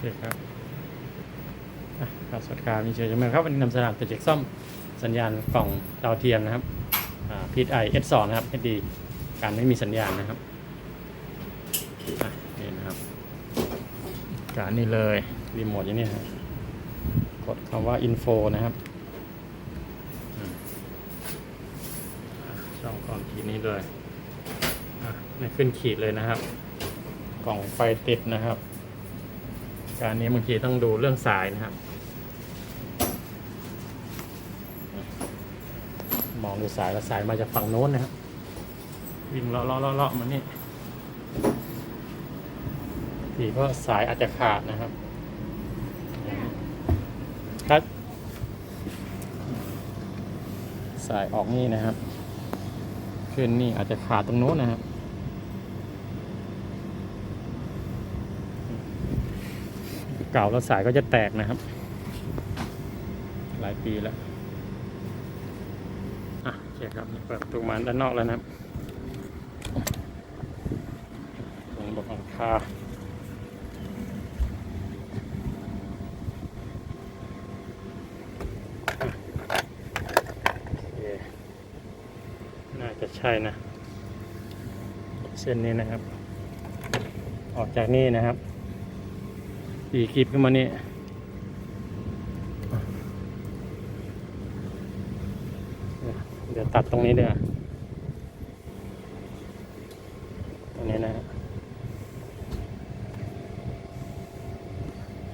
เคครับอะครับสวัสดีครับมีเชิญชมครับวันนี้นำเสนอโปรเจกต์ซ่อมสัญญาณกล่องดาวเทียมนะครับพีทไอเอสสองนะครับให้ดีการไม่มีสัญญาณนะครับอะนี่นะครับ การนี่เลยรีโมทอย่างนี้ครับกดคำว่า info นะครับอืมอะช่องกล่องขีดนี้เลยอะนี่ขึ้นขีดเลยนะครับ กล่องไฟติดนะครับ การนี้บางทีต้องดูเรื่องสายนะครับ มองดูสายแล้วสายมาจากฝั่งโน้นนะครับ วิ่งเลาะเลาะเลาะเลาะมานี่ทีก็สายอาจจะขาดนะครับถ้าสายออกนี่นะครับ ขึ้นนี่อาจจะขาดตรงโน้นนะครับ เก่าแล้วสายก็จะแตกนะครับ หลายปีแล้วอะโอเคครับเปิดประตูมาด้านนอกแล้วนะครับตรงบบหลังคาอะโอเคน่าจะใช่นะ เส้นนี้นะครับ ออกจากนี่นะครับ ปีกรีบขึ้นมานี่เดี๋ยวตัดตรงนี้เดี๋ยวตรงนี้นะฮะ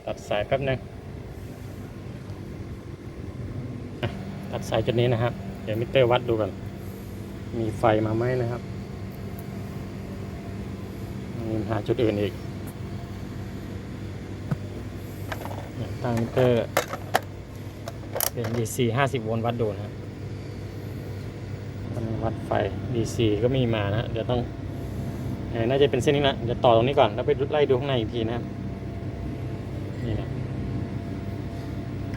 ตัดสายแป๊บนึงอะตัดสายจุดนี้นะครับ เดี๋ยวมิเตอร์วัดดูกัน มีไฟมาไหมนะครับมีหาจุดอื่นอีก ตั้งมิเตอร์เป็น DC 50 โวลต์วัดดูนะครับมันวัดไฟ DC ก็มีมานะเดี๋ยวต้องน่าจะเป็นเส้นนี้นะเดี๋ยวต่อตรงนี้ก่อนแล้วไปไล่ดูข้างในอีกทีนะครับนี่นะ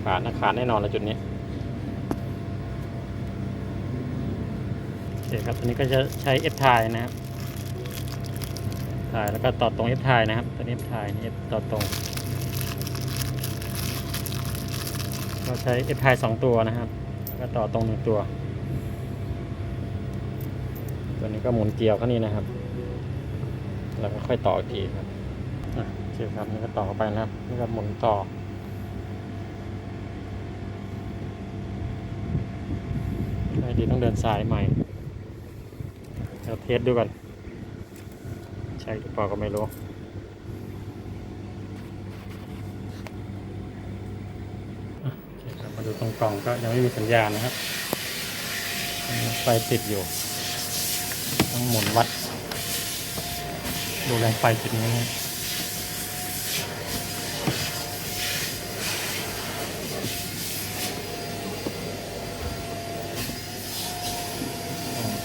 ขาดนะขาดแน่นอนแล้วจุดนี้โอเคครับตัวนี้ก็จะใช้ F ทายนะครับทายแล้วก็ต่อตรง F ทายนะครับตัวนี้ F ทายนี่ต่อตรง เราใช้ F ทายสองตัวนะครับ ก็ต่อตรงหนึ่งตัว ตัวนี้ก็หมุนเกลียวเข้านี่นะครับ แล้วก็ค่อยต่ออีกทีครับอะโอเคครับนี่ก็ต่อเข้าไปนะครับนี่ก็หมุนต่อไอดีต้องเดินสายใหม่เดี๋ยวเทสดูก่อนใช่หรือเปล่าก็ไม่รู้ โอเคครับมา ดูตรงกล่องก็ยังไม่มีสัญญาณนะครับ ไฟติดอยู่ ต้องหมุนวัด ดูแรงไฟจุดนี้นะ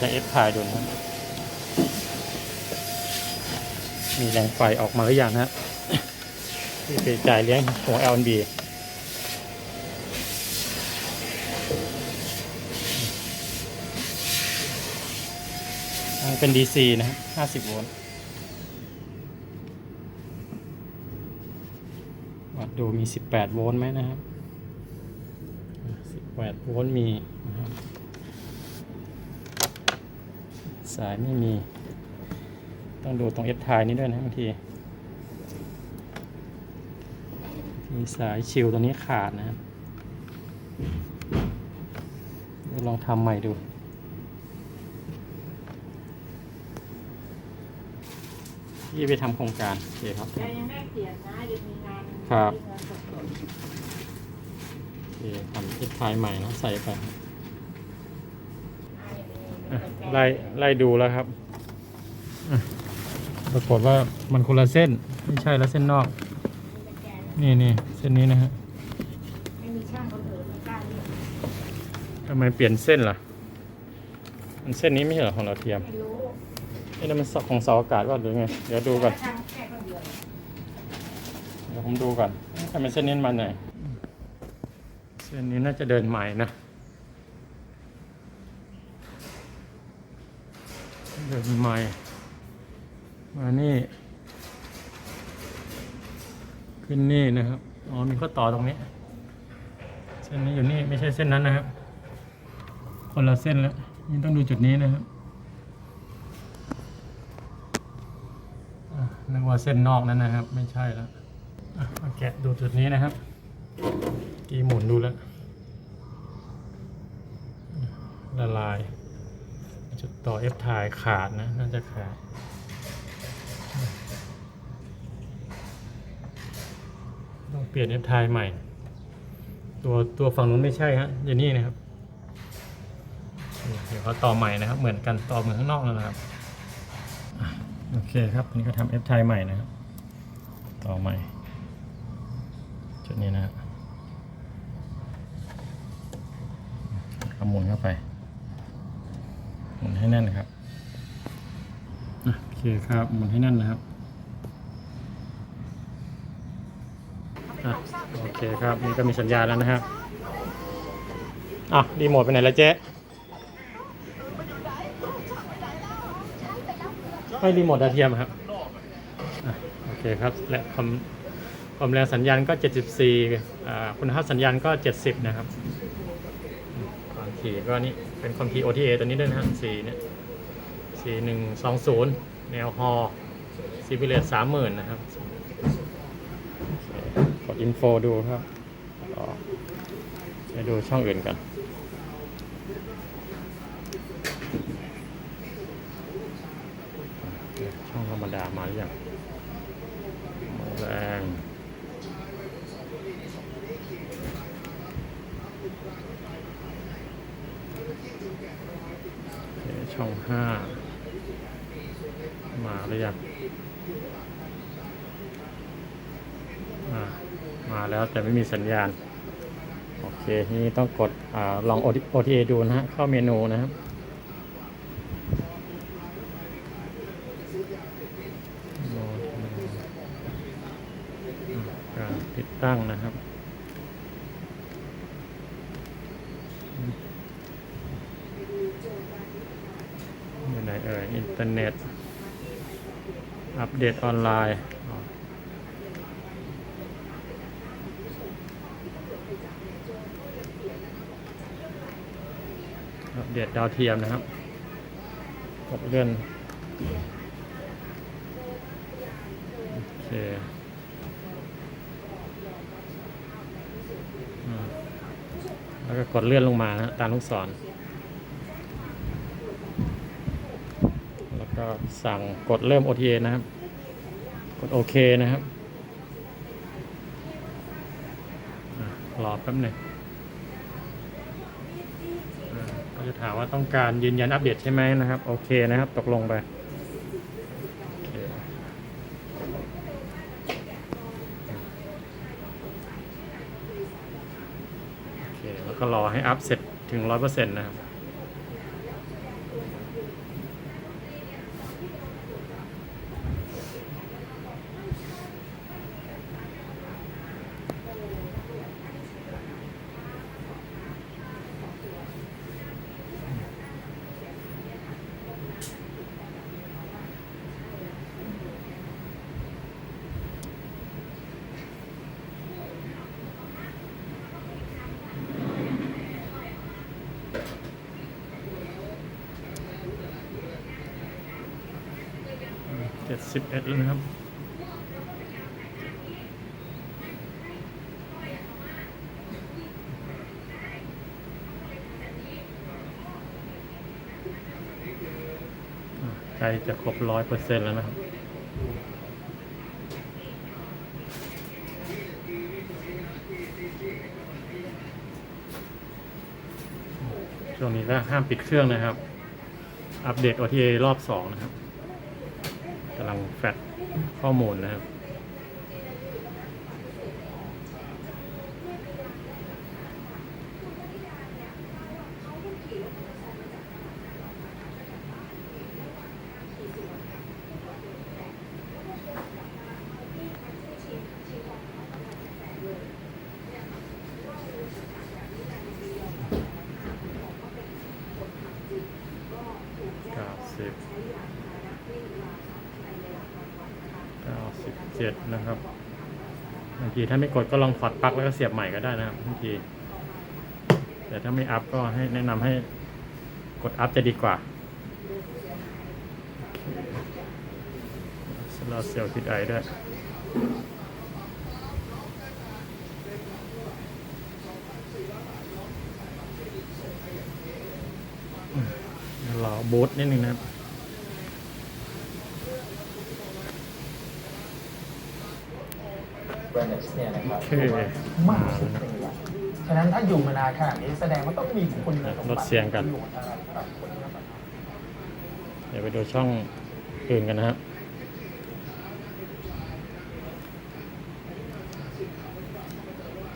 จะเอฟพายดูนะมีแรงไฟออกมาหรือยังนะครับที่ไปจ่ายเลี้ยงหัว L&B อ่เป็น DC นะครับ 50 โวลต์ วัดดูมี 18 โวลต์ไหมนะครับ 18 โวลต์มีนะครับ สายไม่มี ต้องดูตรง F ทายนี้ด้วยนะบางทีมีสายชิลตรงนี้ขาดนะครับลองทำใหม่ดู ที่ไปทำโครงการโอเคครับแกยังได้เกียรตินะยังมีงานครับ มีเงินสดโอเคทำทิศไฟใหม่นะใส่ไปๆอะอะยังมีไล่ไล่ดูแล้วครับอะปรากฏว่ามันคนละเส้นไม่ใช่แล้วเส้นนอก นี่นี่เส้นนี้นะฮะไม่มีช่างคนอื่นไม่กล้าเรียกทำไมเปลี่ยนเส้นล่ะมันเส้นนี้ไม่ใช่เหรอของเราเทียมไม่รู้ นี่นั่มันของเสาอากาศว่าหรือไง เดี๋ยวดูก่อน เดี๋ยวผมดูก่อนทำไมเส้นนี้มันไหนเส้นนี้น่าจะเดินใหม่นะ เดินใหม่ มานี่ ขึ้นนี่นะครับ อ๋อ มีข้อต่อตรงนี้ เส้นนี้อยู่นี่ไม่ใช่เส้นนั้นนะครับ คนละเส้นแล้วนี่ต้องดูจุดนี้นะครับอะนึก ว่าเส้นนอกนั้นนะครับ ไม่ใช่แล้วอะมาแกะดูจุดนี้นะครับกีหมุนดูแล้วละลาย จุดต่อ F ถ่ายขาดนะ น่าจะขาดต้องเปลี่ยน F ถ่ายใหม่ ตัวตัวฝั่งนู้นไม่ใช่ฮะอยู่นี่นะครับ เดี๋ยวเขาต่อใหม่นะครับ เหมือนกันต่อเหมือนข้างนอกนะครับ โอเคครับนนี้ก็ทำ F ถ่ายใหม่นะครับ ต่อใหม่ จุดนี้นะครับเอาหมุนเข้าไป หมุนให้แน่นครับโอเคครับหมุนให้แน่นนะครับอโอเคครับ นี่ก็มีสัญญาณแล้วนะครับอะรีโมทไปไหนแล้วเจ๊ ไม่รีโมทดาวเทียมครับอโอเคครับและความความแรงสัญญาณก็ 74อ่าคุณภาพสัญญาณก็ 70 นะครับความถี่ก็นี่เป็นความถี่ OTA ตัวนี้ด้วยนะฮะสี่เนี่ยสี่หนึ่งสองศูนย์แนวฮอซีพิเลตสามหมื่นนะครับกดอินโฟดูครับไปดูช่องอื่นกัน ช่องธรรมดามาหรือยังแรงโอเคช่องห้ามาหรือยังอ่ามาแล้วแต่ไม่มีสัญญาณ โอเค ทีนี้ต้องกดอลอง OTA ดูนะฮะ เข้าเมนูนะครับ การ ตั้งนะครับ อยู่ไหนเอ่ยอินเทอร์เน็ต อัปเดตออนไลน์อัปเดตดาวเทียมนะครับกดเลื่อนโอเคอ่าแล้ว กดเลื่อนลงมานะฮะตามลูกศร แล้วก็สั่งกดเริ่ม OTA นะครับ กดโอเคนะครับรอแป๊บหนึ่งก็จะถามว่าต้องการยืนยันอัปเดตใช่ไหมนะครับ โอเคนะครับ ตกลงไปโอเคโอเค แล้ว ก็รอให้อัพเสร็จถึง 100%นะครับ เจ็ดสิบเอ็ดแล้วนะครับใกล้จะครบร้อยเปอร์เซ็นต์แล้วนะครับช่วงนี้ก็ห้ามปิดเครื่องนะครับ อัปเดต OTA รอบสองนะครับ กำลังแฟดข้อมูลนะครับ เก้าสิบเก้าสิบเจ็ดนะครับเทีถ้าไม่กดก็ลองถอดปลั๊กแล้วก็เสียบใหม่ก็ได้นะครับบางที แต่ถ้าไม่อัพก็ให้แนะนำให้กดอัพจะดีกว่าสลาเซลล์ทิดไอด้วยเรอบูทนิดนึงนะครับ เบอร์เนสเนี่ยนะครับโอเคมากสุดปีละฉะนั้นถ้าอยู่มานานขนาดนี้แสดงว่าต้องมีคุณสมลบัดติเสียงกัน ประโชน์อะไรสำหรับคนรับประทานเดี๋ยวไปดูช่องอื่นกันนะครับ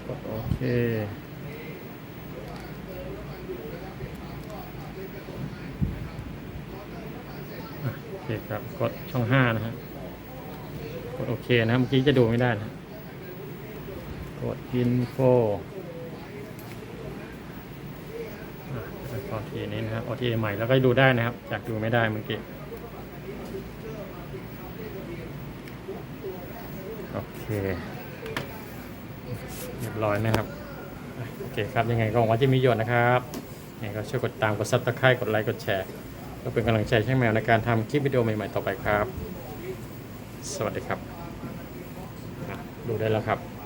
กดโอเค อะโอเคครับ กดช่องห้านะฮะ กดโอเคนะครับเมื่อกี้จะดูไม่ได้นะ กด info อะแล้วก็ทีนี้นะครับ OTA ใหม่แล้วก็ดูได้นะครับ จากดูไม่ได้เมื่อกี้โอเคเรียบร้อยนะครับโอเคครับยังไงก็หวังว่าจะมีประโยชน์นะครับยังไงก็ช่วยกดตามกดซับสไครต์กดไลค์กดแชร์เพื่อเป็นกำลังใจให้แมวในการทำคลิปวิดีโอใหม่ ๆ ต่อไปครับ สวัสดีครับ ดูได้แล้วครับ